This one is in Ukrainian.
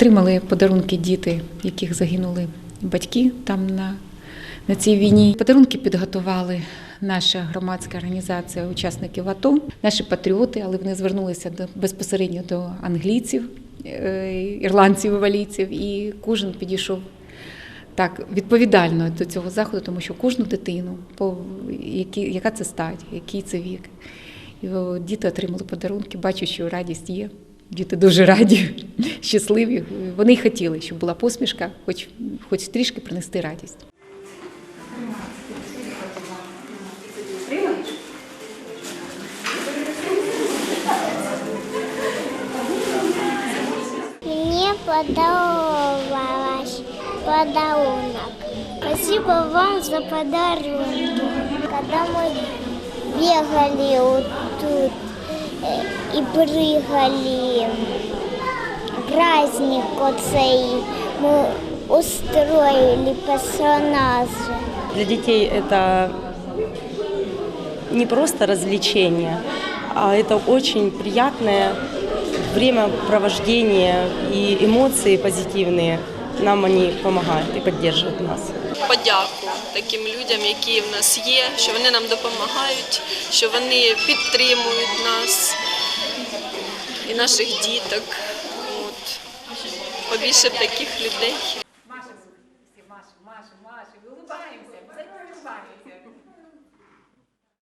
Отримали подарунки діти, яких загинули батьки там на, на цій війні. Подарунки підготували наша громадська організація учасників АТО, наші патріоти, але вони звернулися до, безпосередньо до англійців, е, ірландців валійців, і кожен підійшов так відповідально до цього заходу, тому що кожну дитину, по які, яка це стать, який це вік. І діти отримали подарунки, бачу, що радість є. Діти дуже раді, щасливі. Вони й хотіли, щоб була посмішка, хоч, хоч трішки принести радість. Мне подобалось подарунок. Спасибо вам за подарунки. Когда мы бегали вот тут э, и прыгали, праздник оцей ми устроили персонажи. Для детей это не просто развлечение, а это очень приятное времяпровождение и эмоции позитивные. Нам они помогают и поддерживают нас. подяку таким людям, які в нас є, що вони нам допомагають, що вони підтримують нас і наших діток. От. Побільше таких людей.